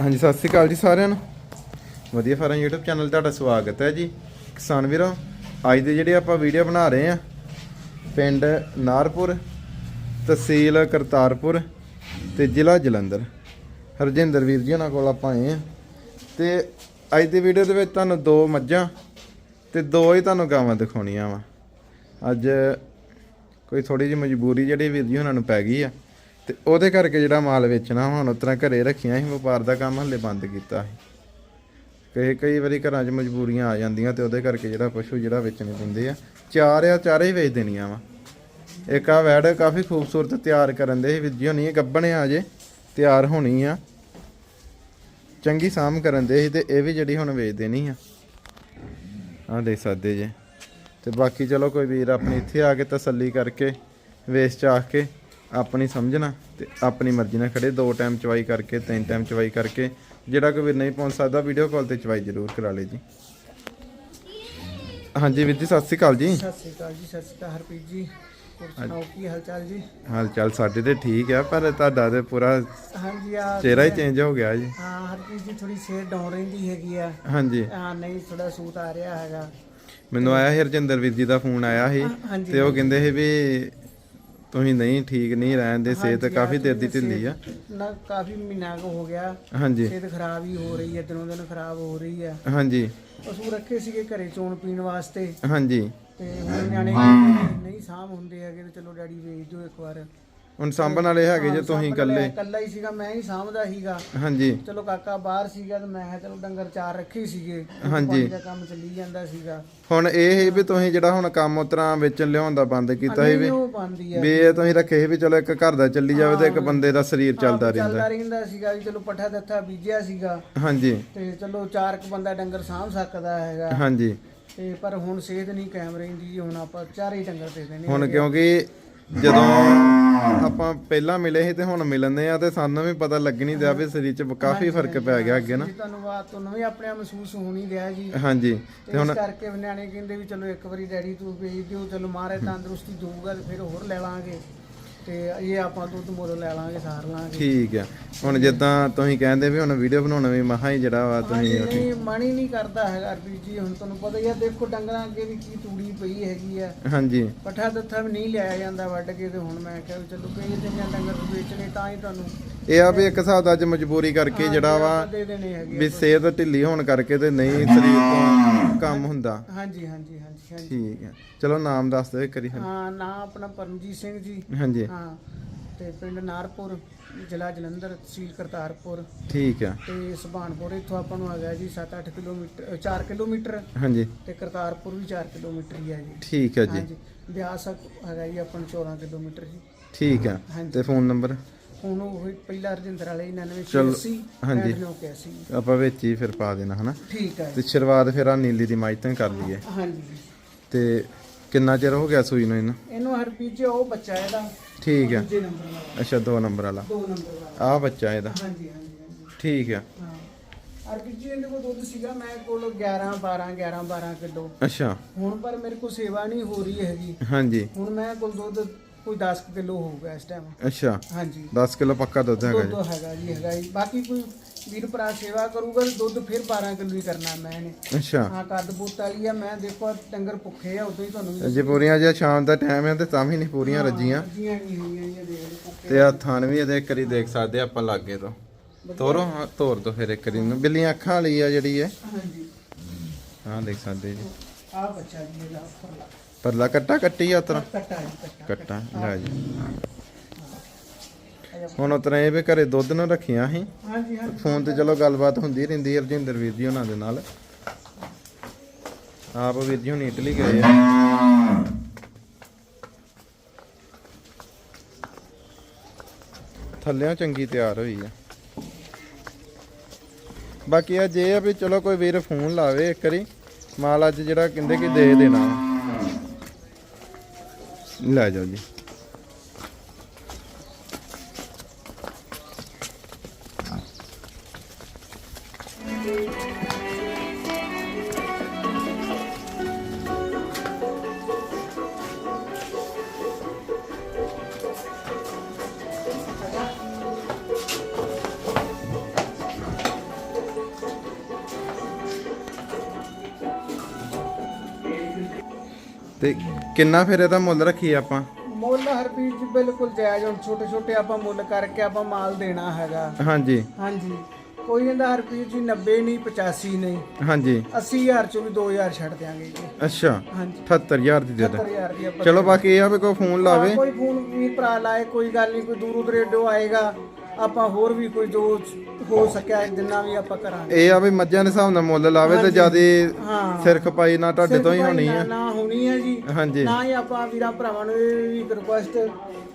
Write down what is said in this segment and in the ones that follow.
ਹਾਂਜੀ, ਸਤਿ ਸ੍ਰੀ ਅਕਾਲ ਜੀ ਸਾਰਿਆਂ ਨੂੰ। ਵਧੀਆ ਫਾਰਮ YouTube ਚੈਨਲ ਤੁਹਾਡਾ ਸਵਾਗਤ ਹੈ ਜੀ। ਕਿਸਾਨ ਵੀਰੋ, ਅੱਜ ਦੇ ਜਿਹੜੇ ਆਪਾਂ ਵੀਡੀਓ ਬਣਾ ਰਹੇ ਆ ਪਿੰਡ ਨਾਰਪੁਰ, ਤਹਿਸੀਲ ਕਰਤਾਰਪੁਰ ਤੇ ਜ਼ਿਲ੍ਹਾ ਜਲੰਧਰ। ਹਰਜਿੰਦਰ ਵੀਰ ਜੀ ਉਹਨਾਂ ਕੋਲ ਆਪਾਂ ਆਏ ਆ ਤੇ ਅੱਜ ਦੀ ਵੀਡੀਓ ਦੇ ਵਿੱਚ ਤੁਹਾਨੂੰ ਦੋ ਮੱਝਾਂ ਤੇ ਦੋ ਹੀ ਤੁਹਾਨੂੰ ਗਾਵਾਂ ਦਿਖਾਉਣੀਆਂ ਵਾ। ਅੱਜ ਕੋਈ ਥੋੜੀ ਜਿਹੀ ਮਜਬੂਰੀ ਜਿਹੜੀ ਵੀਰ ਜੀ ਉਹਨਾਂ ਨੂੰ ਪੈ ਗਈ ਆ। ਤੇ ਉਹਦੇ ਕਰਕੇ ਜਿਹੜਾ ਮਾਲ ਵੇਚਣਾ ਹੁਣ ਉਤਰਾ ਘਰੇ ਰੱਖੀਆਂ ਸੀ, ਵਪਾਰ ਦਾ ਕੰਮ ਹੱਲੇ ਬੰਦ ਕੀਤਾ ਸੀ। ਕਈ ਕਈ ਵਾਰੀ ਘਰਾਂ 'ਚ ਮਜਬੂਰੀਆਂ ਆ ਜਾਂਦੀਆਂ ਤੇ ਉਹਦੇ ਕਰਕੇ ਜਿਹੜਾ ਪਸ਼ੂ ਜਿਹੜਾ ਵੇਚਣੇ ਪੈਂਦੇ ਆ, ਚਾਰ ਆ, ਚਾਰੇ ਹੀ ਵੇਚ ਦੇਣੀਆਂ ਵਾ। ਇੱਕ ਆ ਵੈੜ ਕਾਫੀ ਖੂਬਸੂਰਤ ਤਿਆਰ ਕਰਨ ਦੇ ਵੀਰ ਜੀ ਹੋਣੀ ਗੱਬਣੇ ਆ ਜੇ, ਤਿਆਰ ਹੋਣੀ ਆ। ਚੰਗੀ ਸਾਮ ਕਰਨ ਦੇ ਸੀ ਤੇ ਇਹ ਵੀ ਜਿਹੜੀ ਹੁਣ ਵੇਚ ਦੇਣੀ ਆ। ਆਹ ਦੇਖ ਸਕਦੇ ਜੇ। ਤੇ ਬਾਕੀ ਚਲੋ ਕੋਈ ਵੀਰ ਆਪਣੀ ਇੱਥੇ ਆ ਕੇ ਤਸੱਲੀ ਕਰਕੇ ਵੇਚ ਚਾਖ ਕੇ ਆਪਣੀ ਸਮਝਣਾ ਤੇ ਆਪਣੀ ਮਰਜ਼ੀ ਨਾਲ ਖੜੇ ਦੋ ਟਾਈਮ ਚਵਾਈ ਕਰਕੇ ਤਿੰਨ ਟਾਈਮ ਚਵਾਈ ਕਰਕੇ ਜਿਹੜਾ ਕੋਈ ਵੀਰ ਨਹੀਂ ਪਹੁੰਚ ਸਕਦਾ ਵੀਡੀਓ ਕਾਲ ਤੇ ਚਵਾਈ ਜ਼ਰੂਰ ਕਰਾ ਲੇ ਜੀ। ਹਾਂਜੀ ਵੀਰ ਜੀ ਸਤਿ ਸ਼੍ਰੀ ਅਕਾਲ ਜੀ। ਸਤਿ ਸ੍ਰੀ ਅਕਾਲ ਜੀ ਸਤਿ ਸ੍ਰੀ ਅਕਾਲ ਹਰਪ੍ਰੀਤ ਜੀ। ਹੋਰ ਸੁਣਾਓ ਕੀ ਹਾਲ ਚਾਲ ਜੀ? ਹਾਲ ਚਾਲ ਸਾਡੇ ਤੇ ਠੀਕ ਆ ਪਰ ਤੁਹਾਡਾ ਤੇ ਪੂਰਾ ਹਾਂਜੀ ਆ ਚਿਹਰਾ ਹੀ ਚੇਂਜ ਹੋ ਗਿਆ ਜੀ। ਹਾਂ ਹਰਪ੍ਰੀਤ ਜੀ ਥੋੜੀ ਸਿਹਤ ਡਾਊਨ ਰਹਿੰਦੀ ਹੈਗੀ ਆ। ਹਾਂਜੀ। ਹਾਂ ਨਹੀਂ ਥੋੜਾ ਸੂਤ ਆ ਰਿਹਾ ਹੈਗਾ। ਮੈਨੂੰ ਆਇਆ ਸੀ ਹਰਜਿੰਦਰ ਵੀਰ ਜੀ ਦਾ ਫੋਨ ਆਇਆ ਸੀ ਤੇ ਉਹ ਕਹਿੰਦੇ ਸੀ ਵੀ ਤੁਸੀਂ ਨਹੀਂ ਠੀਕ ਨਹੀਂ ਰਹਿੰਦੇ ਸਿਹਤ ਹਾਂਜੀ, ਕਾਫੀ ਦੇਰ ਦੀ ਢਿੱਲੀ ਆ। ਨਾ ਕਾਫੀ ਮਹੀਨਾ ਕੁ ਹੋ ਗਿਆ। ਹਾਂਜੀ। ਸਿਹਤ ਖਰਾਬ ਹੀ ਹੋ ਰਹੀ ਹੈ ਦਿਨੋਂ ਦਿਨ ਖਰਾਬ ਹੋ ਰਹੀ ਹੈ। ਹਾਂਜੀ। ਪਸ਼ੂ ਰੱਖੇ ਸੀਗੇ ਘਰੇ ਚੋਣ ਪੀਣ ਵਾਸਤੇ। ਹਾਂਜੀ। ਤੇ ਹੁਣ ਨਿਆਣੇ ਕਹਿੰਦੇ ਨਹੀਂ ਸਾਂਭ ਹੁੰਦੇ ਹੈਗੇ ਤੇ ਚਲੋ ਡੈਡੀ ਵੇਚ ਦਿਓ ਇੱਕ ਵਾਰ। ਹੁਣ ਸਾਂਭਣ ਵਾਲੇ ਹੈਗੇ ਜੇ ਤੁਸੀਂ ਇਕੱਲੇ। ਇਕੱਲਾ ਹੀ ਸੀਗਾ ਮੈਂ ਹੀ ਸਾਂਭਦਾ ਸੀਗਾ। ਹਾਂਜੀ। ਚਲੋ ਕਾਕਾ ਬਾਹਰ ਸੀਗਾ ਤੇ ਮੈਂ ਕਿਹਾ ਚਲੋ ਡੰਗਰ ਚਾਰ ਰੱਖੇ ਸੀਗੇ ਹਾਂਜੀ। ਦਾ ਕੰਮ ਚੱਲੀ ਜਾਂਦਾ ਸੀਗਾ। ਹੁਣ ਇਹ ਹੀ ਵੀ ਤੁਸੀਂ ਜਿਹੜਾ ਹੁਣ ਕੰਮ ਉਤਰਾ ਵੇਚਣ ਲਿਆਉਣ ਦਾ ਬੰਦ ਕੀਤਾ ਸੀ ਵੀ। ਵੀ ਇਹ ਤੁਸੀਂ ਰੱਖੇ ਸੀ ਵੀ ਚਲੋ ਇੱਕ ਘਰ ਦਾ ਚੱਲੀ ਜਾਵੇ ਤੇ ਇੱਕ ਬੰਦੇ ਦਾ ਸਰੀਰ ਚੱਲਦਾ ਰਹਿੰਦਾ ਚੱਲਦਾ ਰਹਿੰਦਾ। ਸੀਗਾ ਵੀ ਚਲੋ ਪੱਠਾ ਦੱਥਾ ਬੀਜਿਆ ਸੀਗਾ। ਹਾਂਜੀ। ਤੇ ਚਲੋ ਚਾਰ ਕੁ ਬੰਦਾ ਡੰਗਰ ਸਾਂਭ ਸਕਦਾ ਹੈਗਾ। ਹਾਂਜੀ। ਤੇ ਪਰ ਹੁਣ ਸਿਹਤ ਨਹੀਂ ਕਾਇਮ ਰਹਿੰਦੀ ਹੁਣ ਆਪਾਂ ਚਾਰੇ ਡੰਗਰ ਦੇ ਦੇਣੇ ਹੁਣ ਕਿਉਂਕਿ ਜਦੋਂ ਆਪਾਂ ਪਹਿਲਾਂ ਮਿਲੇ ਸੀ ਤੇ ਹੁਣ ਮਿਲਨੇ ਆ ਤੇ ਸਾਨੂੰ ਵੀ ਪਤਾ ਲੱਗ ਨਹੀਂ ਦਿਆ ਵੀ ਸਰੀਰ 'ਚ ਕਾਫੀ ਫ਼ਰਕ ਪੈ ਗਿਆ ਅੱਗੇ ਨਾ। ਜੀ ਤੁਹਾਨੂੰ ਬਾਤ ਤੁਹਾਨੂੰ ਵੀ ਆਪਣੇ ਆਪ ਮਹਿਸੂਸ ਹੋਣੀ ਰਿਹਾ ਜੀ। ਹਾਂਜੀ ਤੇ ਇਸ ਕਰਕੇ ਨਿਆਣੇ ਕਹਿੰਦੇ ਵੀ ਚਲੋ ਇੱਕ ਵਾਰੀ ਡੈਡੀ ਤੂੰ ਭੇਜ ਦਿਓ ਚਲੋ ਮਹਾਰਾਜ ਤੰਦਰੁਸਤੀ ਦਊਗਾ ਤੇ ਫਿਰ ਹੋਰ ਲੈ ਲਾਂਗੇ। ਤੇ ਇਹ ਆਪਾਂ ਦੁੱਧ ਮੁੱਲ ਲੈ ਲਾਂਗੇ ਸਾਰ ਲਾਂਗੇ। ਠੀਕ ਆ। ਹੁਣ ਜਿੱਦਾਂ ਤੁਸੀਂ ਕਹਿੰਦੇ ਵੀ ਹੁਣ ਵੀਡੀਓ ਬਣਾਉਣਾ ਵੀ ਮਹਾ ਹੀ ਜਿਹੜਾ ਵਾ ਤੁਸੀਂ ਹਾਂਜੀ ਨਹੀਂ ਹੀ ਨਹੀਂ ਕਰਦਾ ਹੈਗਾ ਅਰਬੀ ਜੀ ਹੁਣ ਤੁਹਾਨੂੰ ਪਤਾ ਹੀ ਆ ਦੇਖੋ ਡੰਗਰਾਂ ਅੱਗੇ ਵੀ ਕੀ ਤੂੜੀ ਪਈ ਹੈਗੀ ਆ। ਹਾਂਜੀ। ਪੱਠਾ ਦੱਥਾ ਵੀ ਨਹੀਂ ਲਿਆਇਆ ਜਾਂਦਾ ਵੱਢ ਕੇ ਤੇ ਹੁਣ ਮੈਂ ਕਿਹਾ ਵੀ ਚਲੋ ਕਈ ਜਿਹੀਆਂ ਡੰਗਰ ਵੇਚਣੇ ਤਾਂ ਹੀ ਤੁਹਾਨੂੰ ਇਹ ਆ ਵੀ ਇੱਕ ਹਿਸਾਬ ਦਾ ਅੱਜ ਮਜਬੂਰੀ ਕਰਕੇ ਜਿਹੜਾ ਵਾ ਆਪਾਂ ਦੇ ਦੇਣੇ ਹੈਗੇ ਵੀ ਸਿਹਤ ਢਿੱਲੀ ਹੋਣ ਕਰਕੇ ਤੇ ਨਹੀਂ ਸਰੀਰ ਤੋਂ ਕੰਮ ਹੁੰਦਾ। ਹਾਂਜੀ ਹਾਂਜੀ ਹਾਂਜੀ ਹਾਂਜੀ। ਠੀਕ ਹੈ। ਚਲੋ ਨਾਮ ਦੱਸ ਦਿਓ ਇੱਕ ਵਾਰੀ ਹਾਂ ਨਾਂ ਆਪਣਾ ਪਰਮਜੀਤ ਸਿੰਘ ਜੀ। ਹਾਂਜੀ। ਹਾਂ ਤੇ ਪਿੰਡ ਨਾਰਪੁਰ ਜ਼ਿਲ੍ਹਾ ਜਲੰਧਰ ਤਹਿਸੀਲ ਕਰਤਾਰਪੁਰ। ਠੀਕ ਆ ਤੇ ਸੁਭਾਨਪੁਰ ਇੱਥੋਂ ਆਪਾਂ ਨੂੰ ਹੈਗਾ ਜੀ 7-8 ਕਿਲੋਮੀਟਰ 4 ਕਿਲੋਮੀਟਰ। ਹਾਂਜੀ। ਤੇ ਕਰਤਾਰਪੁਰ ਵੀ 4 ਕਿਲੋਮੀਟਰ ਹੀ ਹੈ ਜੀ। ਠੀਕ ਆ ਜੀ। ਹਾਂਜੀ। ਬਿਆਸ ਹੈਗਾ ਜੀ ਆਪਾਂ ਨੂੰ 14 ਕਿਲੋਮੀਟਰ ਜੀ। ਠੀਕ ਆ ਹਾਂਜੀ। ਤੇ ਫੋਨ ਨੰਬਰ? ਹੁਣ ਉਹ ਪਹਿਲਾ ਰਜਿੰਦਰ ਵਾਲੇ 99 ਚਲੋ, 86 ਹਾਂਜੀ। 99 ਆਪਾਂ ਵਿੱਚ ਹੀ ਫਿਰ ਪਾ ਦੇਣਾ ਹਨਾ? ਠੀਕ ਹੈ ਤੇ ਸ਼ੁਰੂਆਤ ਫਿਰ ਆ ਨੀਲੀ ਦੀ ਮਾਈ ਤੋਂ ਹੀ ਕਰ ਲਈਏ। ਹਾਂਜੀ। ਤੇ ਕਿੰਨਾ ਚਿਰ ਹੋ ਗਿਆ ਸੂਈ ਨੂੰ ਇਹਨੂੰ? ਇਹਨੂੰ ਹਰਪੀਤ ਜੀ ਉਹ ਬੱਚਾ ਇਹਦਾ। ਠੀਕ ਆ। ਦੂਜੇ ਨੰਬਰ ਵਾਲਾ। ਅੱਛਾ ਦੋ ਨੰਬਰ ਵਾਲਾ। ਦੋ ਨੰਬਰ ਵਾਲਾ। ਆ ਬੱਚਾ ਇਹਦਾ। ਹਾਂਜੀ ਹਾਂਜੀ ਠੀਕ ਆ। ਹਾਂ। ਹਰਪੀਤ ਜੀ ਇਹਦੇ ਕੋਲ ਦੁੱਧ ਸੀਗਾ ਮੈਂ ਕੋਲ 11 12 11 12 ਕਿਲੋ। ਅੱਛਾ। ਹੁਣ ਪਰ ਮੇਰੇ ਕੋਲ ਸੇਵਾ ਨਹੀਂ ਹੋ ਰਹੀ ਹੈਗੀ। ਹਾਂਜੀ। ਹੁਣ ਮੈਂ ਕੋਲ ਦੁੱਧ ਕੋਈ 10 ਕਿਲੋ ਹੋਊਗਾ ਇਸ ਟਾਈਮ ਅੱਛਾ। ਹਾਂਜੀ। 10 ਕਿਲੋ ਪੱਕਾ ਦੁੱਧ ਹੈਗਾ ਜੀ। ਦੁੱਧ ਹੈਗਾ ਜੀ ਹੈਗਾ ਜੀ। ਬਾਕੀ ਕੋਈ ਵੀਰ ਭਰਾ ਸੇਵਾ ਕਰੂਗਾ ਤੇ ਦੁੱਧ ਫਿਰ 12 ਕਿਲੋ ਹੀ ਕਰਨਾ ਮੈਂ ਨੇ ਅੱਛਾ। ਹਾਂ ਕੱਦ ਬੁੱਤ ਵਾਲੀ ਆ ਮੈਂ ਦੇਖੋ ਡੰਗਰ ਭੁੱਖੇ ਆ ਉਦੋਂ ਹੀ ਤੁਹਾਨੂੰ ਜੇ ਪੂਰੀਆਂ ਜੇ ਸ਼ਾਮ ਦਾ ਟਾਈਮ ਹੈ ਤੇ ਤਾਂ ਵੀ ਨਹੀਂ ਪੂਰੀਆਂ ਰੱਜੀਆਂ। ਜੀਆਂ ਨਹੀਂ ਹੋਈਆਂ ਇਹ ਦੇਖ ਲਓ ਭੁੱਖੇ ਤੇ ਆ ਥਣ ਵੀ ਇਹਦੇ ਇੱਕ ਵਾਰੀ ਦੇਖ ਸਕਦੇ ਆਪਾਂ ਲਾਗੇ ਤੋਂ। ਤੋਰੋ ਹਾਂ ਤੋਰ ਦੋ ਫਿਰ ਇੱਕ ਵਾਰੀ ਨੂੰ। ਬਿੱਲੀਆਂ ਅੱਖਾਂ ਵਾਲੀ ਆ ਜਿਹੜੀ ਹੈ ਹਾਂਜੀ। ਹਾਂ ਦੇਖ ਸਕਦੇ ਜੀ। ਆ ਬੱਚਾ ਜੀ ਇਹਦਾ ਉੱਪਰਲਾ। ਪਰਲਾ ਕੱਟਾ ਕੱਟੀ ਆ ਉਤਰਾ? ਕੱਟਾ ਲੈ ਜੀ। ਹੁਣ ਉਤਰਾ ਇਹ ਵੀ ਘਰੇ ਦੁੱਧ ਨੂੰ ਰੱਖੀਆਂ ਸੀ। ਹਾਂਜੀ ਫੋਨ ਤੇ ਚਲੋ ਗੱਲਬਾਤ ਹੁੰਦੀ ਰਹਿੰਦੀ ਹੈ ਰਜਿੰਦਰ ਵੀਰ ਜੀ ਉਹਨਾਂ ਦੇ ਨਾਲ। ਆਪ ਵੀਰ ਜੀ ਹੁਣ ਇਟਲੀ ਗਏ ਆ। ਥੱਲਿਆਂ ਚੰਗੀ ਤਿਆਰ ਹੋਈ ਆ। ਬਾਕੀ ਆ ਜੇ ਆ ਵੀ ਚਲੋ ਕੋਈ ਵੀਰ ਫੋਨ ਲਾਵੇ ਇੱਕ ਵਾਰੀ। ਮਾਲ ਅੱਜ ਜਿਹੜਾ ਕਹਿੰਦੇ ਕਿ ਦੇ ਦੇਣਾ। ਲੈ ਜਾਓ ਜੀ Thank you. ਕਿੰਨਾ ਫਿਰ ਇਹਦਾ ਮੁੱਲ ਰੱਖੀ ਆਪਾਂ? ਮੁੱਲ ਹਰਪੀਤ ਜੀ ਬਿਲਕੁਲ ਜਾਇਜ਼। ਹੁਣ ਛੋਟੇ ਛੋਟੇ ਆਪਾਂ ਮੁੱਲ ਕਰਕੇ ਆਪਾਂ ਮਾਲ ਦੇਣਾ ਹੈਗਾ। ਹਾਂਜੀ। ਹਾਂਜੀ। ਕੋਈ ਕਹਿੰਦਾ ਹਰਪੀਤ ਜੀ 90 ਨਹੀਂ 85 ਨਹੀਂ। ਹਾਂਜੀ। 80000 ਚੋਂ ਵੀ 2000 ਛੱਡ ਦਿਆਂਗੇ ਜੀ। ਅੱਛਾ। ਹਾਂਜੀ। 78000 ਦੀ ਦੇ ਦੇ। 70000 ਦੀ ਆਪਾਂ ਚਲੋ ਬਾਕੀ ਇਹ ਆ ਵੀ ਕੋਈ ਫੋਨ ਲਾਵੇ। ਕੋਈ ਫੋਨ ਵੀ ਭਰਾ ਲਾਏ ਕੋਈ ਗੱਲ ਨਹੀਂ ਕੋਈ ਦੂਰੋਂ ਦਰੇਡੋ ਆਏਗਾ। ਆਪਾਂ ਹੋਰ ਵੀ ਕੋਈ ਜੋ ਹੋ ਸਕਿਆ ਜਿੰਨਾ ਵੀ ਆਪਾਂ ਕਰਾਂਗੇ। ਇਹ ਆ ਵੀ ਮੱਝਾਂ ਦੇ ਹਿਸਾਬ ਨਾਲ ਮੁੱਲ ਲਾਵੇ ਤੇ ਜਿਆਦੇ ਹਾਂ। ਸਿਰ ਖਪਾਈ ਨਾ ਤੁਹਾਡੇ ਤੋਂ ਹੀ ਹੋਣੀ ਆ। ਨਾ ਹੋਣੀ ਹੈ ਜੀ। ਹਾਂਜੀ। ਨਾ ਹੀ ਆਪਾਂ ਵੀਰਾਂ ਭਰਾਵਾਂ ਨੂੰ ਇਹ ਵੀ ਰਿਕੁਐਸਟ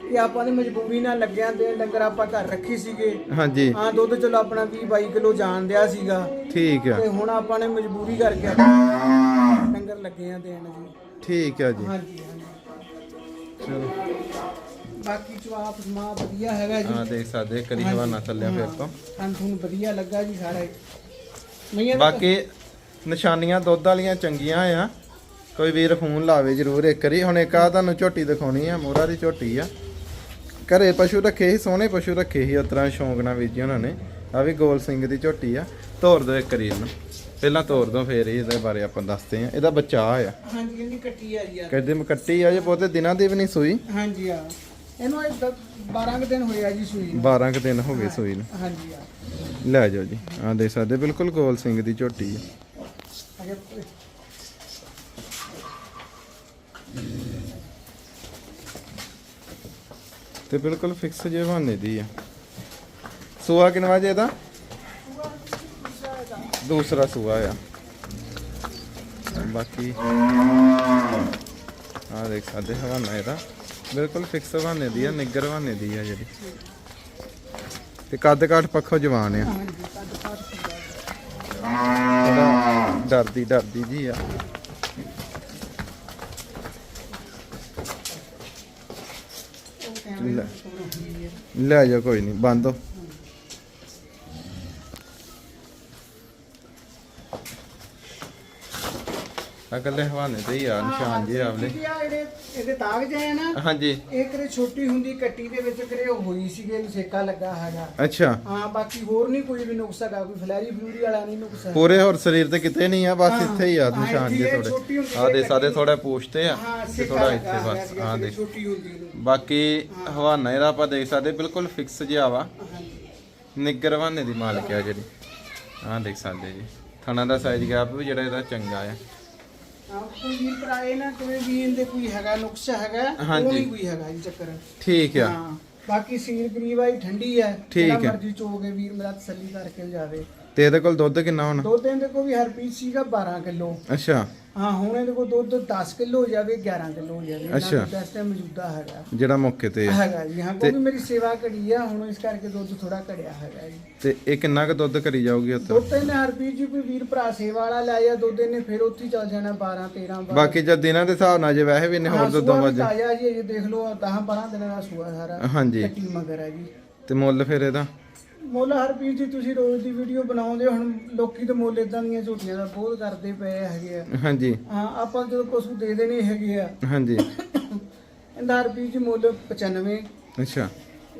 ਕਿ ਆਪਾਂ ਦੀ ਮਜਬੂਰੀ ਨਾਲ ਲੱਗਿਆ ਤੇ ਡੰਗਰ ਆਪਾਂ ਘਰ ਰੱਖੀ ਸੀਗੇ। ਹਾਂਜੀ। ਹਾਂ ਦੁੱਧ ਚਲੋ ਆਪਣਾ 20 22 ਕਿਲੋ ਜਾਣ ਦਿਆ ਸੀਗਾ। ਠੀਕ ਆ। ਤੇ ਹੁਣ ਆਪਾਂ ਨੇ ਮਜਬੂਰੀ ਕਰਕੇ ਆਪਾਂ ਡੰਗਰ ਲੱਗੇ ਆ ਦੇਣ ਜੀ। ਠੀਕ ਆ ਜੀ। ਹਾਂਜੀ ਹਾਂਜੀ। ਚਲੋ। ਬਾਕੀ ਜਵਾਬ ਸਮਾ ਵਧੀਆ ਹੈਗਾ ਜੀ। ਆ ਦੇਖ ਸਕਦੇ ਕਰੀ ਹਵਾਨਾ ਚੱਲਿਆ ਫਿਰ ਤੋਂ। ਸਾਨੂੰ ਤੁਹਾਨੂੰ ਵਧੀਆ ਲੱਗਾ ਜੀ ਸਾਰਾ। ਮਈਆਂ ਬਾਕੀ ਨਿਸ਼ਾਨੀਆਂ ਦੁੱਧ ਵਾਲੀਆਂ ਚੰਗੀਆਂ ਆ। ਕੋਈ ਵੀਰ ਫੋਨ ਲਾਵੇ ਜਰੂਰ ਇੱਕ ਵਾਰੀ। ਹੁਣ ਇੱਕ ਆ ਤੁਹਾਨੂੰ ਝੋਟੀ ਦਿਖਾਉਣੀ ਆ ਮੋਹਰਾ ਦੀ ਝੋਟੀ ਆ। ਘਰੇ ਪਸ਼ੂ ਰੱਖੇ ਸੀ ਸੋਹਣੇ ਪਸ਼ੂ ਰੱਖੇ ਸੀ ਉਤਰਾ ਸ਼ੌਂਕ ਨਾਲ ਵੀਜੀ ਉਹਨਾਂ ਨੇ। ਆ ਵੀ ਗੋਲ ਸਿੰਘ ਦੀ ਝੋਟੀ ਆ। ਤੋਰ ਦੋ ਇੱਕ ਵਾਰੀ ਇਹਨੂੰ। ਪਹਿਲਾਂ ਤੋਰ ਦੋ ਫੇਰ ਹੀ ਇਹਦੇ ਬਾਰੇ ਆਪਾਂ ਦੱਸਦੇ ਆ ਇਹਦਾ ਬੱਚਾ ਆ। ਹਾਂਜੀ ਇਹਦੀ ਕੱਟੀ ਆ ਜੀ ਕਹਿੰਦੇ ਮੈਂ ਕੱਟੀ ਆ ਜੇ ਬਹੁਤੇ ਦਿਨਾਂ ਦੀ ਵੀ ਨਹੀਂ ਸੂਈ। ਹਾਂਜੀ ਆ ਇਹਨੂੰ ਇਹ 12 ਕੁ ਦਿਨ ਹੋਏ ਆ ਜੀ ਸੂਈ ਨੂੰ। 12 ਕੁ ਦਿਨ ਹੋ ਗਏ ਸੂਈ ਨੂੰ। ਹਾਂਜੀ ਆ ਲੈ ਜਾਓ ਜੀ ਆ ਦੇਖ ਸਕਦੇ ਬਿਲਕੁਲ ਗੋਲ ਸਿੰਘ ਦੀ ਝੋਟੀ ਆ। ਅਗੇ ਤੇ ਬਿਲਕੁਲ ਫਿਕਸ ਜੇ ਬਹਾਨੇ ਦੀ ਆ। ਸੂਆ ਕਿੰਨਵਾ ਜੇ ਇਹਦਾ ਦੂਸਰਾ ਸੂਆ ਆ। ਬਾਕੀ ਆ ਦੇਖ ਸਕਦੇ ਹਵਾਨਾ ਇਹਦਾ। ਬਿਲਕੁਲ ਫਿਕਸ ਬਹਾਨੇ ਦੀ ਆ, ਨਿੱਗਰ ਬਹਾਨੇ ਦੀ ਆ ਜਿਹੜੀ। ਤੇ ਕੱਦ ਕਾਠ ਪੱਖੋਂ ਜਵਾਨ ਆ। ਡਰਦੀ ਡਰਦੀ ਜੀ ਆ। ਲੈ। ਤੋਂ ਲੈ ਜਾ ਕੋਈ ਨਹੀਂ ਬੰਦ ਹੋ। ਅਗਲੇ ਹਵਾਨੇ ਤੇ ਹੀ ਆ ਨਿਸ਼ਾਨ ਜੀ ਆਵਲੇ ਠੀਕ ਆ ਇਹਦੇ ਇਹਦੇ ਦਾਗ ਜੇ ਆ ਨਾ ਹਾਂਜੀ। ਇਹ ਕਰੇ ਛੋਟੀ ਹੁੰਦੀ ਕੱਟੀ ਦੇ ਵਿੱਚ ਕਰੇ ਉਹ ਹੋਈ ਸੀਗੇ ਇਹਨੂੰ ਸੇਕਾ ਲੱਗਾ ਹੈਗਾ। ਅੱਛਾ। ਹਾਂ ਬਾਕੀ ਹੋਰ ਨਹੀਂ ਕੋਈ ਵੀ ਨੁਕਸ ਹੈਗਾ ਕੋਈ ਫਲੈਰੀ ਫਲੂਰੀ ਵਾਲਾ ਨਹੀਂ ਨੁਕਸ ਹੈ ਪੂਰੇ ਹੋਰ ਸਰੀਰ ਤੇ ਕਿਤੇ ਨਹੀਂ ਆ ਬਸ ਇੱਥੇ ਹੀ ਆ ਨਿਸ਼ਾਨ ਜੀ ਥੋੜੇ ਆ ਦੇ ਸਾਡੇ। ਥੋੜਾ ਪੂਛਤੇ ਆ ਤੇ ਥੋੜਾ ਇੱਥੇ ਬਸ ਆ ਦੇਖ। ਛੋਟੀ ਹੁੰਦੀ ਨੂੰ ਬਾਕੀ ਹਵਾਨਾ ਇਹਦਾ ਆਪਾਂ ਦੇਖ ਸਕਦੇ ਬਿਲਕੁਲ ਫਿਕਸ ਜਿਹਾ ਵਾ। ਨਿੱਗਰ ਹਵਾਨੇ ਦੀ ਮਾਲਕ ਆ ਜਿਹੜੀ। ਆ ਦੇਖ ਸਕਦੇ ਜੀ। ਥਣਾ ਦਾ ਸਾਈਜ਼ ਗੈਪ ਵੀ ਜਿਹੜਾ ਇਹਦਾ ਚੰਗਾ ਆ। ਕੋਈ ਵੀ ਭਰਾਏ ਨਾ ਕੋਈ ਵੀ ਇਹਦੇ ਕੋਈ ਹੈਗਾ ਨੁਕਸ ਹੈਗਾ ਹਾਂਜੀ। ਉਹ ਨਹੀਂ ਕੋਈ ਹੈਗਾ ਜੀ ਚੱਕਰ ਠੀਕ ਆ ਹਾਂ ਬਾਕੀ ਸੀਰ ਗਰੀਬ ਆਈ ਠੰਡੀ ਹੈ ਠੀਕ ਜਿਹੜਾ ਹੈ। ਮਰਜ਼ੀ ਚੋਗੇ ਵੀਰ ਮੇਰਾ ਤਸੱਲੀ ਕਰਕੇ ਜਾਵੇ ਤੇ ਇਹਦੇ ਕੋਲ ਦੁੱਧ ਕਿੰਨਾ ਹੁਣ? ਦੋ ਦਿਨ ਦੇ ਕੋ ਵੀ ਹਰ ਪੀਸ ਸੀਗਾ 12 ਕਿਲੋ। ਅੱਛਾ। ਹਾਂ ਹੁਣ ਇਹਦੇ ਕੋਲ ਦੁੱਧ 10 ਕਿਲੋ ਹੋ ਜਾਵੇ 11 ਕਿਲੋ ਹੋ ਜਾਵੇ। ਅੱਛਾ। ਇਸ ਟਾਈਮ ਮੌਜੂਦਾ ਹੈਗਾ। ਜਿਹੜਾ ਮੌਕੇ ਤੇ ਆ। ਹੈਗਾ ਜੀ ਹਾਂ ਕੋਈ ਮੇਰੀ ਸੇਵਾ ਘੜੀ ਆ ਹੁਣ ਇਸ ਕਰਕੇ ਦੁੱਧ ਥੋੜਾ ਘੜਿਆ ਹੈਗਾ ਜੀ। ਤੇ ਇਹ ਕਿੰਨਾ ਕੁ ਦੁੱਧ ਕਰੀ ਜਾਊਗੀ ਉੱਥੇ? ਦੁੱਧ ਇਹਨੇ ਹਰਪੀਤ ਜੀ ਕੋਈ ਵੀਰ ਭਰਾ ਸੇਵਾ ਵਾਲਾ ਲੈ ਜਾ ਦੁੱਧ ਇਹਨੇ ਫਿਰ ਉੱਥੇ ਹੀ ਚੱਲ ਜਾਣਾ 12 13 12 ਬਾਕੀ ਜਦ ਦਿਨਾਂ ਦੇ ਹਿਸਾਬ ਨਾਲ ਜੇ ਵੈਸੇ ਵੀ ਇਹਨੇ ਹੋਰ ਦੁੱਧੋਂ ਵੱਜ ਤਾਜ਼ਾ ਜੀ ਇਹ ਦੇਖ ਲਓ 10 12 ਦਿਨਾਂ ਦਾ ਸੂਆ ਸਾਰਾ ਹਾਂਜੀ। ਕੱਟੀ ਮਗਰ ਹੈ ਜੀ। ਤੇ ਮੁੱਲ ਫਿਰ ਇਹਦਾ? ਮੁੱਲ ਹਰਪੀਤ ਜੀ ਤੁਸੀਂ ਰੋਜ਼ ਦੀ ਵੀਡੀਓ ਬਣਾਉਂਦੇ ਹੋ, ਹੁਣ ਲੋਕੀ ਤਾਂ ਮੁੱਲ ਇਦਾਂ ਦੀਆਂ ਝੂਟੀਆਂ ਦਾ ਬਹੁਤ ਕਰਦੇ ਪਏ ਹੈਗੇ ਆ। ਹਾਂਜੀ। ਹਾਂ ਆਪਾਂ ਜਦੋਂ ਪਸ਼ੂ ਦੇ ਦੇਣੇ ਹੈਗੇ ਆ। ਹਾਂਜੀ। ਇਹਦਾ ਹਰਪੀਤ ਜੀ ਮੁੱਲ 95 ਅੱਛਾ।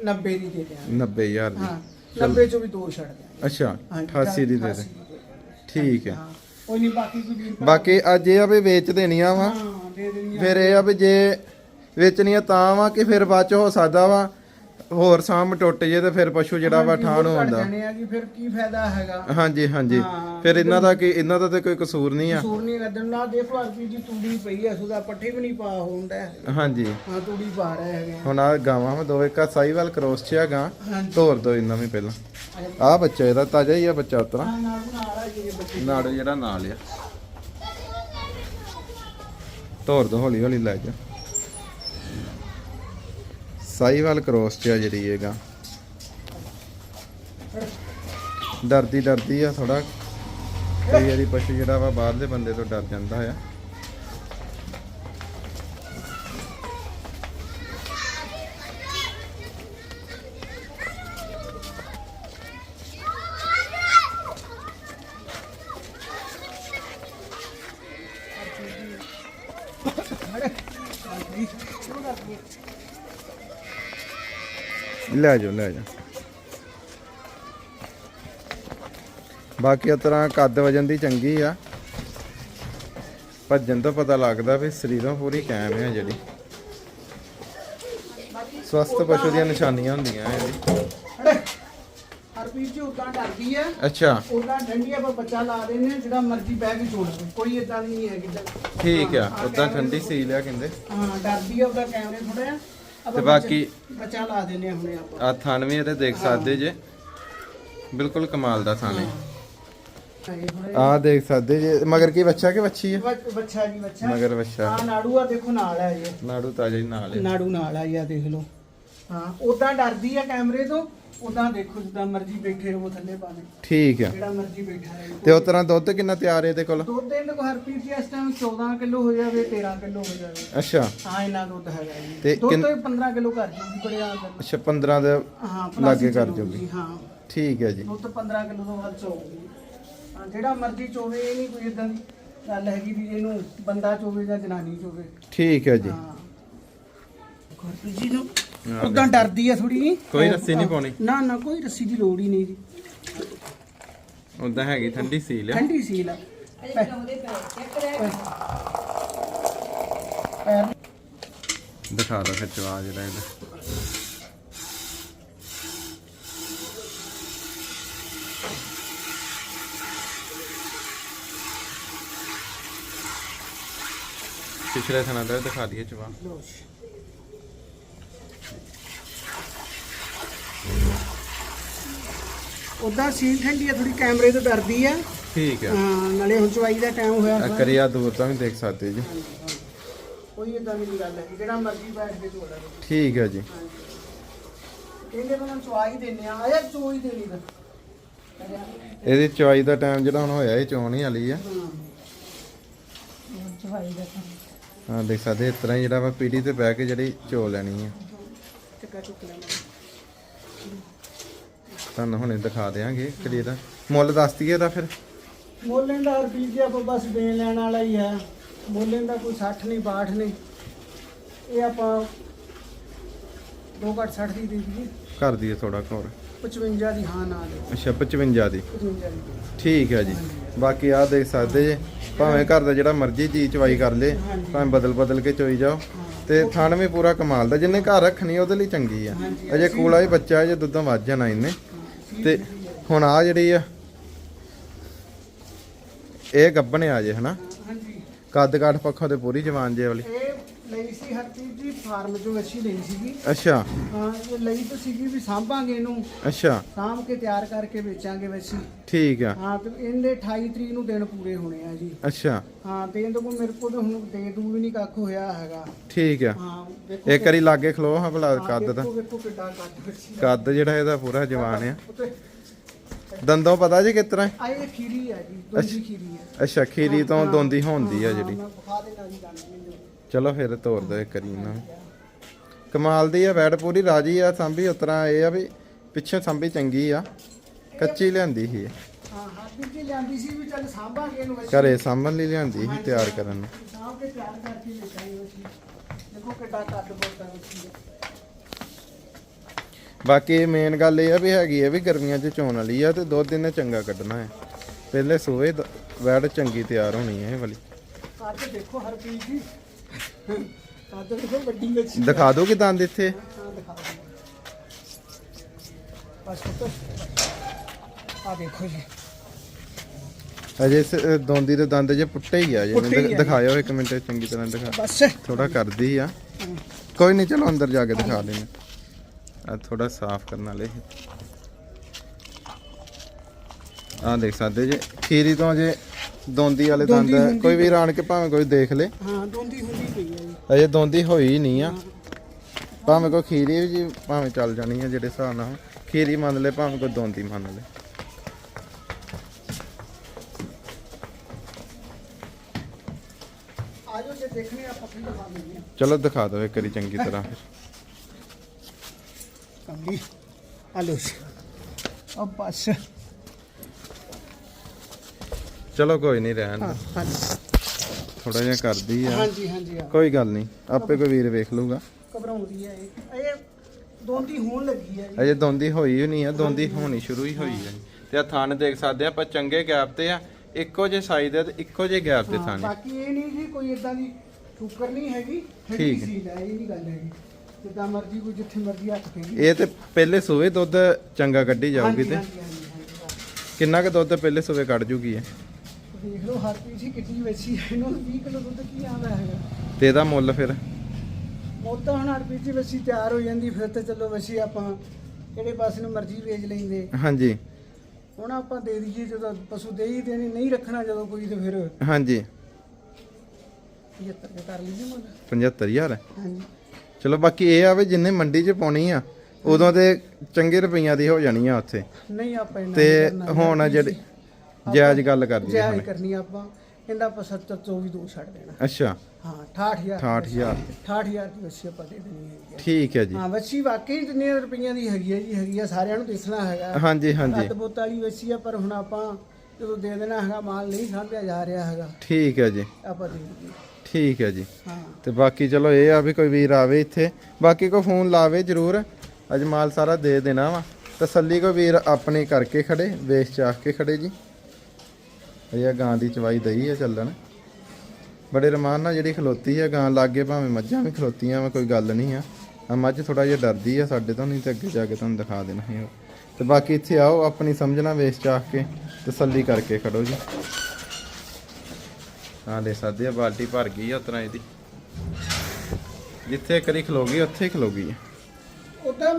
90 ਦੀ ਦੇ ਦਿਆਂਗੇ। 90000 ਦੀ। ਹਾਂ 90 ਚੋਂ ਵੀ ਦੋ ਛੱਡ ਦਿਆਂਗੇ। ਅੱਛਾ ਹਾਂਜੀ, 88 ਦੀ ਦੇ ਦੇ 88 ਦੀ ਦੇ ਦਿਆਂਗੇ। ਠੀਕ ਹੈ। ਹਾਂ ਕੋਈ ਨਹੀਂ ਬਾਕੀ ਕੋਈ ਵੀਰ ਭਰਾ- ਬਾਕੀ ਅੱਜ ਇਹ ਆ ਵੀ ਵੇਚ ਦੇਣੀਆਂ ਵਾ। ਹਾਂ ਦੇ ਦੇਣੀ ਫਿਰ ਇਹ ਆ ਵੀ ਜੇ ਵੇਚਣੀਆਂ ਤਾਂ ਵਾ ਕਿ ਫਿਰ ਬਾਅਦ ਚ ਹੋ ਸਕਦਾ ਵਾ। ਹੋਰ ਸਾਮ ਟੁੱਟ ਜੇ ਤੇ ਫਿਰ ਪਸ਼ੂ ਜਿਹੜਾ ਵਾ ਠਾਣ ਹੁੰਦਾ। ਜਾਣੇ ਆ ਜੀ ਫਿਰ ਕੀ ਫਾਇਦਾ ਹੈਗਾ? ਹਾਂਜੀ ਹਾਂਜੀ। ਹਾਂ। ਫਿਰ ਇਹਨਾਂ ਦਾ ਕੀ ਇਹਨਾਂ ਦਾ ਤੇ ਕੋਈ ਕਸੂਰ ਨਹੀਂ ਆ। ਸੂਰ ਨਹੀਂ ਲੱਗਣ। ਨਾ ਦੇਖੋ ਹਰਪੀਤ ਜੀ ਤੂੜੀ ਪਈ ਐ ਸੁਦਾ ਪੱਠੇ ਵੀ ਨਹੀਂ ਪਾ ਹੁੰਦਾ ਹਾਂਜੀ। ਹਾਂ ਤੂੜੀ ਪਾ ਰਹੇ ਹੈਗੇ। ਹੁਣ ਆ ਗਾਵਾਂ ਵਾ ਦੋਵੇਂ ਕਾ ਸਾਈਵਾਲ ਕ੍ਰੋਸ ਚ ਆ ਗਾਂ। ਹਾਂਜੀ। ਤੋਰ ਦੋ ਇਹਨਾਂ ਵੀ ਪਹਿਲਾਂ। ਆ ਬੱਚਾ ਇਹਦਾ ਤਾਜ਼ਾ ਹੀ ਆ ਬੱਚਾ ਉਤਰਾ। ਹਾਂ ਨਾਲ ਨਾਲ ਆ ਜੀ ਬੱਚੇ। ਨਾੜ ਜਿਹੜਾ ਨਾਲ ਆ। ਤੋਰ ਦੋ ਹੌਲੀ ਹੌਲੀ ਲੈ ਜਾ। ਸਾਈਵਾਲ ਕ੍ਰੋਸ ਚ ਆ ਜਿਹੜੀ ਹੈਗਾ। ਡਰਦੀ ਡਰਦੀ ਆ ਥੋੜਾ ਕਈ ਵਾਰੀ ਪਸ਼ੂ ਜਿਹੜਾ ਵਾ ਬਾਹਰਲੇ ਬੰਦੇ ਤੋਂ ਡਰ ਜਾਂਦਾ ਆ। ਲੈ ਜਾਓ ਲੈ ਜਾਓ। ਬਾਕੀ ਇਸ ਤਰ੍ਹਾਂ ਕੱਦ ਵਜਨ ਦੀ ਚੰਗੀ ਆ। ਭੱਜਣ ਤੋਂ ਪਤਾ ਲੱਗਦਾ ਵੀ ਸਰੀਰੋਂ ਪੂਰੀ ਕਾਇਮ ਹੈ ਜਿਹੜੀ। ਸਵਸਥ ਪਸ਼ੂ ਦੀਆਂ ਨਿਸ਼ਾਨੀਆਂ ਹੁੰਦੀਆਂ ਇਹਦੀ। ਅੜੇ ਹਰਪ੍ਰੀਤ ਜੀ ਉਦਾਂ ਡਰਦੀ ਆ। ਅੱਛਾ। ਉਦਾਂ ਠੰਡੀ ਆ ਪਰ ਬੱਚਾ ਲਾ ਦੇਣੇ ਜਿਹੜਾ ਮਰਜ਼ੀ ਬਹਿ ਕੇ ਲਵੇ ਕੋਈ ਇਦਾਂ ਨਹੀਂ ਹੈਗੀ ਏਦਾਂ। ਠੀਕ ਆ ਹਾਂ, ਉਦਾਂ ਠੰਡੀ ਸੀ ਲਿਆ ਕਹਿੰਦੇ। ਹਾਂ ਡਰਦੀ ਆ ਉਹਦਾ ਕੈਮਰੇ ਥੋੜਾ ਜਿਹਾ। ਆਪਾਂ ਤੇ ਬਾਕੀ- ਬੱਚਾ- ਲਾ ਦਿੰਨੇ ਆ ਹੁਣੇ ਆਪਾਂ। ਆ ਥਣ ਵੀ ਇਹਦੇ ਦੇਖ ਸਕਦੇ ਜੇ। ਬਿਲਕੁਲ ਕਮਾਲ ਦਾ ਥਣ ਹੈ। ਆ ਦੇਖ ਸਕਦੇ ਜੇ। ਮਗਰ ਕੀ ਬੱਚਾ ਕਿ ਬੱਚੀ ਹੈ? ਬੱਚ- ਜੀ ਬੱਚਾ ਮਗਰ ਬੱਚਾ ਹਾਂ ਨਾੜੂ ਆ ਦੇਖੋ ਨਾਲ ਆ ਜੀ ਨਾੜੂ ਤਾਜਾ ਹੀ ਨਾਲ ਹੈ। ਨਾੜੂ ਨਾਲ ਆ ਜੀ ਆ ਦੇਖ ਲਓ। ਹਾਂ ਉਦਾਂ ਡਰਦੀ ਆ ਕੈਮਰੇ ਤੋਂ ਉਦਾਂ ਦੇਖੋ ਜਿੱਦਾਂ ਮਰਜ਼ੀ ਬੈਠੇ ਰਹੋ ਥੱਲੇ ਭਾਵੇਂ ਠੀਕ ਆ। ਜਿਹੜਾ ਮਰਜ਼ੀ ਬੈਠਾ ਰਹੇ। ਤੇ ਉਸ ਤਰ੍ਹਾਂ ਦੁੱਧ ਕਿੰਨਾ ਤਿਆਰ ਹੈ ਇਹਦੇ ਕੋਲ? ਦੁੱਧ ਦੇ ਕੋ ਹਰਪ੍ਰੀਤ ਜੀ ਇਸ ਟਾਈਮ 14 ਕਿਲੋ ਹੋ ਜਾਵੇ 13 ਕਿਲੋ ਹੋ ਜਾਵੇ। ਅੱਛਾ। ਹਾਂ ਇੰਨਾ ਦੁੱਧ ਹੈਗਾ ਜੀ। ਤੇ ਦੁੱਧ ਕਿੰਨ- ਤੋਂ 15 ਕਿਲੋ ਕਰ ਜੂਗੀ ਬੜੇ ਦਿਨ ਅੱਛਾ 15 ਦੇ ਹਾਂ ਲਾਗੇ ਪਲਾਸੀ ਕਰ ਚੱਲੂਗੀ, ਜੂਗੀ। ਹਾਂ। ਠੀਕ ਹੈ ਜੀ। ਦੁੱਧ 15 ਕਿਲੋ ਤੋਂ ਵੱਧ ਚੋਊਗੀ ਹਾਂ ਜਿਹੜਾ ਮਰਜ਼ੀ ਚੋਵੇ ਇਹ ਨਹੀਂ ਕੋਈ ਇਦਾਂ ਦੀ ਗੱਲ ਹੈਗੀ ਵੀ ਇਹਨੂੰ ਬੰਦਾ ਚੋਵੇ ਜਾਂ ਜਨਾਨੀ ਚੋਵੇ। ਠੀਕ ਹੈ ਜੀ। ਹਾਂ। ਗੁਰਪ੍ਰੀਤ ਜੀ ਨੂੰ ਉਦਾਂ ਡਰਦੀ ਆ ਥੋੜੀ ਕੋਈ ਰੱਸੀ ਨਹੀਂ ਪਾਉਣੀ? ਨਾ ਨਾ ਕੋਈ ਰੱਸੀ ਦੀ ਲੋੜ ਹੀ ਨਹੀਂ ਜੀ। ਉਦਾਂ ਹੈਗੀ ਠੰਡੀ ਸੀਲ। ਆ ਠੰਡੀ ਸੀਲ ਆ। ਪੈਰ ਦਿਖਾ ਦੋ ਫਿਰ ਚਵਾ ਜਿਹੜਾ ਇਹਦਾ। ਪਿਛਲੇ ਥਣਾ ਦਾ ਦਿਖਾ ਦਈਏ ਚਵਾ ਜੀ। ਉਦਾਂ ਸੀਲ ਠੰਡੀ ਆ ਥੋੜੀ ਕੈਮਰੇ ਤੋਂ ਡਰਦੀ ਆ। ਠੀਕ ਹੈ ਹਾਂ ਨਾਲੇ ਹੁਣ ਚਵਾਈ ਦਾ ਟਾਈਮ ਹੋਇਆ ਆ ਸਾਰਾ। ਕਰਿਆ ਦੂਰ ਤੋਂ ਵੀ ਦੇਖ ਸਕਦੇ ਜੀ। ਕੋਈ ਇਦਾਂ ਦੀ ਨਹੀਂ ਗੱਲ ਹੈ ਜਿਹੜਾ ਮਰਜ਼ੀ ਬੈਠ ਕੇ ਚੋੜਾ ਠੀਕ ਹੈ ਜੀ। ਕਹਿੰਦੇ ਤਾਂ ਚਵਾ ਹੀ ਦਿੰਨੇ ਆ ਆਇਆ ਚੋ ਹੀ ਦੇਣੀ ਦਾ ਇਹਦੀ ਚਵਾਈ ਦਾ ਟਾਈਮ ਜਿਹੜਾ ਹੁਣ ਹੋਇਆ ਇਹ ਚੋਣ ਹੀ ਵਾਲੀ ਆ। ਚਵਾਈ ਦਾ ਹਾਂ ਦੇਖ ਸਕਦੇ ਇਸ ਤਰ੍ਹਾਂ ਹੀ ਜਿਹੜਾ ਵਾ ਪੀੜੀ ਤੇ ਬਹਿ ਕੇ ਜਿਹੜੀ ਚੋ ਲੈਣੀ ਆ। ਚੱਕਾ ਚੁੱਕ ਲੈਣਾ। ਤੁਹਾਨੂੰ ਹੁਣੇ ਦਿਖਾ ਦੇਾਂਗੇ ਕਲੀਅਰ ਮੁੱਲ ਦੱਸ ਦਈਏ ਇਹਦਾ ਫਿਰ। ਮੋਲਣ ਦਾ ਰੁਪਈਏ ਜੀ ਆਪਾਂ ਬਸ ਦੇਣ ਲੈਣ ਵਾਲਾ ਹੀ ਹੈ ਮੋਲਣ ਦਾ ਕੋਈ 60 ਨਹੀਂ 62 ਨਹੀਂ। ਇਹ ਆਪਾਂ ਦੋ ਘੱਟ 60 ਦੀ ਦੇ ਦਈਏ। ਕਰ ਦਈਏ ਥੋੜਾ ਹੋਰ। 55 ਦੀ ਹਾਂ ਨਾ ਦੇ ਅੱਛਾ 55 ਦੀ। 55 ਦੀ। ਠੀਕ ਹੈ ਜੀ। ਬਾਕੀ ਆਹ ਦੇਖ ਸਕਦੇ ਜੇ। ਭਾਵੇਂ ਘਰ ਦਾ ਜਿਹੜਾ ਮਰਜ਼ੀ ਚੀਜ਼ ਚਵਾਈ ਕਰ ਲੇ। ਭਾਵੇਂ ਬਦਲ ਬਦਲ ਕੇ ਚੋਈ ਜਾਓ। ਤੇ ਥਣ ਵੀ ਪੂਰਾ ਕਮਾਲ ਦਾ। ਜਿੰਨੇ ਘਰ ਰੱਖਣੀ ਉਹਦੇ ਲਈ ਚੰਗੀ ਆ। ਅਜੇ ਕੂਲਾ ਹੀ ਬੱਚਾ ਜੇ ਦੁੱਧੋਂ ਵੱਧ ਜਾਣਾ ਇਹਨੇ। ਤੇ ਹੁਣ ਆ ਜਿਹੜੀ ਆ ਇਹ ਗੱਬਣ ਆ ਜੇ ਹਨਾ? ਹਾਂਜੀ। ਕੱਦ ਕਾਠ ਪੱਖੋਂ ਤੇ ਪੂਰੀ ਜਵਾਨ ਜੇ ਵਾਲੀ। ਇਹ ਲਈ ਸੀ ਹਰਪ੍ਰੀਤ ਜੀ ਫਾਰਮ ਚੋਂ ਅੱਛੀ ਲਈ ਸੀਗੀ। ਅੱਛਾ। ਹਾਂ ਇਹ ਲਈ ਤਾਂ ਸੀਗੀ ਵੀ ਸਾਂਭਾਂਗੇ ਇਹਨੂੰ। ਅੱਛਾ। ਸਾਂਭ ਕੇ ਤਿਆਰ ਕਰਕੇ ਵੇਚਾਂਗੇ ਵੈਸੀ। ਠੀਕ ਆ। ਹਾਂ ਤੇ ਇਹਦੇ 28 ਤਰੀਕ ਨੂੰ ਦਿਨ ਪੂਰੇ ਹੋਣੇ ਆ ਜੀ। ਅੱਛਾ। ਹਾਂ ਤੇ ਇਹਦੇ ਕੋਲ ਮੇਰੇ ਕੋਲ ਤਾਂ ਹੁਣ ਦੇ ਦੂ ਵੀ ਨਹੀਂ ਕੱਖ ਹੋਇਆ ਹੈਗਾ। ਠੀਕ ਆ। ਹਾਂ ਦੇਖੋ ਇੱਕ ਵਾਰੀ ਲਾਗੇ ਖਲੋ ਹਾਂ ਭਲਾ ਹਾਂ, ਕੱਦ ਦਾ। ਦੇਖੋ ਵੇਖੋ ਕਿੱਡਾ ਕੱਦ ਬੱਚੀ ਕੱਦ ਜਿਹੜਾ ਇਹਦਾ ਪੂਰਾ ਜਵਾਨ ਆ। ਦੰਦੋਂ ਪਤਾ ਜੀ ਕਿਸ ਤਰ੍ਹਾਂ? ਆ ਇਹ ਖੀਰੀ ਹੈ ਜੀ ਦੋਜੀ ਖੀਰੀ ਹੈ ਅੱਛਾ ਖੀਰੀ ਤੋਂ ਦੋਂਦੀ ਹੁੰਦੀ ਆ ਜਿਹੜੀ। ਮੈਂ ਵਿਖਾ ਦੇਣਾ ਜੀ ਗੱਲ ਮੈਨੂੰ ਚਲੋ ਫਿਰ ਤੋਰ ਦੋ ਇੱਕ ਵਾਰੀ ਇਹਨਾਂ ਨੂੰ। ਕਮਾਲ ਦੀ ਆ ਬੈਡ ਪੂਰੀ ਰਾਜੀ ਆ ਸੰਭੀ ਉਤਰਾ ਇਹ ਆ ਵੀ ਪਿੱਛੇ ਸੰਭੀ ਚੰਗੀ ਆ ਕੱਚੀ ਲਿਆਂਦੀ ਸੀ। ਇਹ। ਹਾਂ ਜੀ ਲਿਆਂਦੀ ਸੀ ਵੀ ਚੱਲ ਸਾਂਭਾਂਗੇ ਇਹਨੂੰ ਵੈਸੀ। ਘਰੇ ਸਾਂਭਣ ਲਈ ਲਿਆਂਦੀ ਸੀ ਤਿਆਰ ਕਰਨ ਨੂੰ। ਸਾਂਭ ਕੇ ਤਿਆਰ ਕਰਕੇ ਵੇਚਾਂਗੇ ਵੈਸੀ ਦੇਖੋ ਕਿੱਡਾ ਕੱਦ ਬੋਲਦਾ ਵੈਸੀ ਬਾਕੀ ਮੇਨ ਗੱਲ ਇਹ ਆ ਵੀ ਹੈਗੀ ਆ ਵੀ ਗਰਮੀਆਂ 'ਚ ਚੋਣ ਵਾਲੀ ਆ ਤੇ ਦੁੱਧ ਇਹਨੇ ਚੰਗਾ ਕੱਢਣਾ ਹੈ। ਪਹਿਲੇ ਸੂਏ ਦ- ਵੈੜ ਚੰਗੀ ਤਿਆਰ ਹੋਣੀ ਹੈ ਇਹ ਵਾਲੀ। ਕੱਦ ਦੇਖੋ ਹਰਪ੍ਰੀਤ ਜੀ ਦੇਖੋ ਵੱਡੀ ਵਿੱਚ ਦਿਖਾ ਦੋ ਕਿ ਦੰਦ ਇੱਥੇ। ਦਿਓ ਬਸ ਪੁੱਤ ਆ ਦੇਖੋ ਜੀ ਅਜੇ ਸ- ਦੋਂਦੀ ਦੇ ਦੰਦ ਜੇ ਪੁੱਟੇ ਹੀ ਆ ਪੁੱਟੇ ਹੀ ਜਿਵੇਂ ਆ। ਦਿਖਾਇਓ ਇੱਕ ਮਿੰਟ ਚੰਗੀ ਤਰ੍ਹਾਂ ਦਿਖਾ। ਬਸ। ਥੋੜਾ ਕਰਦੀ ਆ। ਕੋਈ ਨਹੀਂ ਚਲੋ ਅੰਦਰ ਜਾ ਕੇ ਦਿਖਾ ਲੈਣੇ ਆ ਥੋੜਾ ਸਾਫ਼ ਕਰਨ ਵਾਲੇ। ਆ ਦੇਖ ਸਕਦੇ ਜੇ ਖੀਰੀ ਤੋਂ ਜੇ ਦੋਂਦੀ ਵਾਲੇ ਦੰਦ ਦੋਂਦੀ ਹੁੰਦੀ ਕੋਈ ਵੀ ਰਾਣ ਕੇ ਭਾਵੇਂ ਕੋਈ ਦੇਖ ਲੇ। ਹਾਂ ਦੋਂਦੀ ਹੁੰਦੀ ਪਈ ਹੈ ਜੀ। ਅਜੇ ਦੋਂਦੀ ਹੋਈ ਨਹੀਂ ਆ। ਭਾਵੇਂ ਕੋਈ ਖੀਰੀ ਵੀ ਜੀ ਭਾਵੇਂ ਚੱਲ ਜਾਣੀ ਆ ਜਿਹੜੇ ਹਿਸਾਬ ਨਾਲ। ਖੀਰੀ ਮੰਨ ਲੈ ਭਾਵੇਂ ਕੋਈ ਦੋਂਦੀ ਮੰਨ ਲੈ। ਆਜੋ ਜੇ ਦੇਖਣੇ ਆਪਾਂ ਫਿਰ ਦਿਖਾ ਦਿੰਦੇ ਹਾਂ। ਚਲੋ ਦਿਖਾ ਦਿਓ ਇੱਕ ਵਾਰੀ ਚੰਗੀ ਤਰ੍ਹਾਂ। ਫਿਰ ਕੰਗੀ ਆਲੋ ਬਸ ਚਲੋ ਕੋਈ ਨਹੀਂ ਰਹਿਣ ਹਾਂ ਹਾਂਜੀ। ਥੋੜਾ ਜਿਹਾ ਕਰਦੀ ਆ। ਹਾਂਜੀ ਹਾਂਜੀ ਹਾਂ। ਕੋਈ ਗੱਲ ਨਹੀਂ ਆਪੇ ਕੋਈ ਵੀਰ ਵੇਖ ਲੂਗਾ ਘਬਰਾਉਂਦੀ ਹੈ ਇਹ। ਇਹ ਦੋਂਦੀ ਹੋਣ ਲੱਗੀ ਹੈ ਜੀ। ਅਜੇ ਦੋਂਦੀ ਹੋਈ ਹੀ ਨਹੀਂ ਆ ਦੋਂਦੀ ਹੋਣੀ ਸ਼ੁਰੂ ਹੀ ਹੋਈ ਹੈ ਤੇ ਆ ਥਣ ਦੇਖ ਸਕਦੇ ਆ ਆਪਾਂ ਚੰਗੇ ਗੈਪ ਤੇ ਆ ਇੱਕੋ ਜਿਹੇ ਸਾਈਜ਼ ਦੇ ਤੇ ਇੱਕੋ ਜਿਹੇ ਗੈਪ ਤੇ ਹਾਂ, ਥਾਣੇ ਬਾਕੀ ਇਹ ਨਹੀਂ ਜੀ ਕੋਈ ਇਦਾਂ ਦੀ ਠੁੱਕਰ ਨਹੀਂ ਹੈਗੀ ਠੀਕ ਠੀਕ ਹੈ। ਇਹ ਨਹੀਂ ਗੱਲ ਹੈਗੀ। ਜਿੱਦਾਂ ਮਰਜ਼ੀ ਕੋਈ ਜਿੱਥੇ ਮਰਜ਼ੀ ਹੱਥ ਫੇਰੀ ਇਹ ਤੇ ਪਹਿਲੇ ਸੂਵੇ ਦੁੱਧ ਚੰਗਾ ਕੱਢੀ ਜਾਊਗੀ ਤੇ। ਕਿੰਨਾ ਕੁ ਦੁੱਧ ਪਹਿਲੇ ਸੂਵੇ ਕੱਢ ਜੂਗੀ ਇਹ? ਦੇਖ ਲਓ ਹਰ ਪੀਸ ਹੀ ਕਿੱਡੀ ਵੇਚੀ ਹੈ ਇਹਨੂੰ 20 ਕਿਲੋ ਦੁੱਧ ਕੀ ਆਉਂਦਾ ਹੈਗਾ? ਤੇ ਇਹਦਾ ਮੁੱਲ ਫਿਰ। ਉਹ ਤਾਂ ਹੁਣ ਹਰ ਪੀਸ ਦੀ ਵਸੀ ਤਿਆਰ ਹੋ ਜਾਂਦੀ ਫਿਰ ਤੇ ਚਲੋ ਵਸੀ ਆਪਾਂ ਕਿਹੜੇ ਪਾਸੇ ਨੂੰ ਮਰਜ਼ੀ ਵੇਚ ਲੈਂਦੇ। ਹਾਂਜੀ। ਹੁਣ ਆਪਾਂ ਦੇ ਦਈਏ ਜਦੋਂ ਪਸ਼ੂ ਦੇ ਹੀ ਦੇਣੀ ਨਹੀਂ ਰੱਖਣਾ ਜਦੋਂ ਕੋਈ ਤੇ ਫਿਰ ਹਾਂਜੀ। 75 ਦੇ ਕਰ ਲਈਏ ਮੁੱਲ। 75000 ਹਾਂਜੀ। ਚਲੋ ਬਾਕੀ ਇਹ ਆ ਵੀ ਜਿੰਨੇ ਮੰਡੀ 'ਚ ਪਾਉਣੀ ਆ ਉਦੋਂ ਤੇ ਚੰਗੇ ਰੁਪਈਆਂ ਦੀ ਹੋ ਜਾਣੀ ਆ ਉੱਥੇ। ਨਹੀਂ ਆਪਾਂ ਤੇ ਕਰਨਾ ਹੁਣ। ਜਿਹੜੀ ਜਾਇਜ਼ ਗੱਲ ਕਰ ਦਈਏ ਜਾਇਜ਼ ਕਰਨੀ ਆਪਾਂ ਇਹਦਾ 75 ਤੋਂ ਵੀ ਦੋ ਛੱਡ ਦੇਣਾ। ਅੱਛਾ। ਹਾਂ 68000 68000 68000 ਦੀ ਵਸੀ ਆਪਾਂ ਦੇ ਦੇਣੀ ਹੈਗੀ ਆ। ਠੀਕ ਹੈ ਜੀ। ਹਾਂ ਵਸੀ ਵਾਕਈ ਜਿੰਨੇ ਰੁਪਈਆਂ ਦੀ ਹੈਗੀ ਹੈ ਜੀ ਹੈਗੀ ਆ ਸਾਰਿਆਂ ਨੂੰ ਦੱਸਣਾ ਹੈਗਾ। ਹਾਂਜੀ ਹਾਂਜੀ। ਰੱਤ ਬੁੱਤ ਵਾਲੀ ਵਸੀ ਆ ਪਰ ਹੁਣ ਆਪਾਂ ਜਦੋਂ ਦੇ ਦੇਣਾ ਹੈਗਾ ਮਾਲ ਨਹੀਂ ਸਾਂਭਿਆ ਜਾ ਰਿਹਾ ਹੈਗਾ। ਠੀਕ ਹੈ ਜੀ। ਆਪਾਂ ਦੇ ਠੀਕ ਹੈ ਜੀ। ਹਾਂ। ਤੇ ਬਾਕੀ ਚਲੋ ਇਹ ਆ ਵੀ ਕੋਈ ਵੀਰ ਆਵੇ ਇੱਥੇ। ਬਾਕੀ ਕੋਈ ਫੋਨ ਲਾਵੇ ਜਰੂਰ। ਅੱਜ ਮਾਲ ਸਾਰਾ ਦੇ ਦੇਣਾ ਵਾ। ਤਸੱਲੀ ਕੋਈ ਵੀਰ ਆਪਣੀ ਕਰਕੇ ਖੜੇ ਵੇਚ ਚਾਖ ਕੇ ਖੜੇ ਜੀ। ਇਹ ਗਾਂ ਦੀ ਚਵਾਈ ਦਈ ਆ ਚੱਲਣ। ਬੜੇ ਰਮਾਨ ਨਾਲ ਜਿਹੜੀ ਖਲੋਤੀ ਆ ਗਾਂ, ਲਾਗੇ ਭਾਵੇਂ ਮੱਝਾਂ ਵੀ ਖਲੋਤੀਆਂ ਵਾ, ਕੋਈ ਗੱਲ ਨਹੀਂ ਆ। ਆ ਮੱਝ ਥੋੜਾ ਜਿਹਾ ਡਰਦੀ ਆ ਸਾਡੇ ਤੋਂ, ਨਹੀਂ ਤੇ ਅੱਗੇ ਜਾ ਕੇ ਤੁਹਾਨੂੰ ਦਿਖਾ ਦੇਣਾ ਸੀ ਤੇ ਬਾਕੀ ਇੱਥੇ ਆਓ, ਆਪਣੀ ਸਮਝਣਾ ਵੇਚ ਚਾਖ ਕੇ ਤਸੱਲੀ ਕਰਕੇ ਖੜੋ ਜੀ। ਹਾਂ ਲੈ ਸਕਦੇ ਆ, ਬਾਲਟੀ ਭਰ ਗਈ ਆ ਉਤਰਾ ਇਹਦੀ। ਜਿੱਥੇ ਕਰੀ ਖਲੋ ਗਈ, ਉੱਥੇ ਹੀ ਖਲੋ ਗਈ ਆ। ਉਦਾਂ